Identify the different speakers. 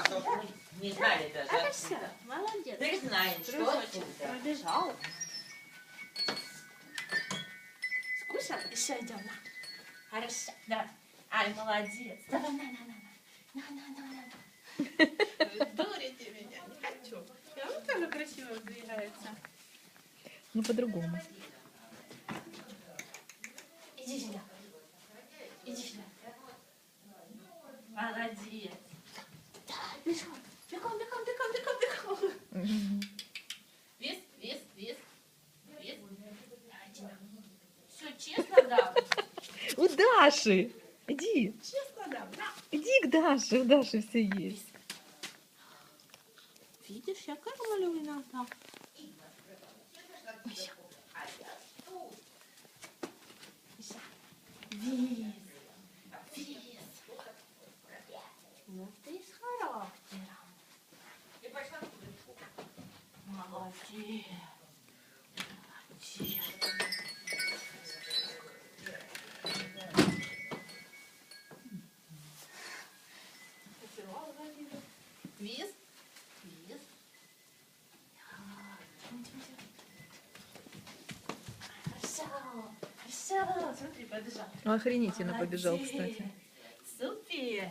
Speaker 1: А то мы не знали даже.
Speaker 2: Это все. Молодец.
Speaker 1: Теперь знаем, что
Speaker 2: пробежал. Скушал? Еще идем. На. Хорошо. Давай. Ай, молодец. Давай, на, на, на, на. На, на, на. Дурите меня. Не хочу. И он тоже красиво двигается.
Speaker 3: Ну, по-другому.
Speaker 2: Иди сюда. Иди сюда. Молодец. Бежим. Бегом, бегом, бегом, бегом, бегом.
Speaker 3: Мгм.
Speaker 2: Вес, вес, вес. Вес. Все честно дам.
Speaker 3: У Даши! Иди,
Speaker 2: Честно дам. На.
Speaker 3: иди к Даше, у Даши все есть.
Speaker 2: Видишь, яка малювина там. Віз. Віз. Ну ти Хорошо. Хорошо. Смотри, побежал.
Speaker 3: Охренительно побежал,
Speaker 2: Молодец.
Speaker 3: кстати.
Speaker 2: Супер.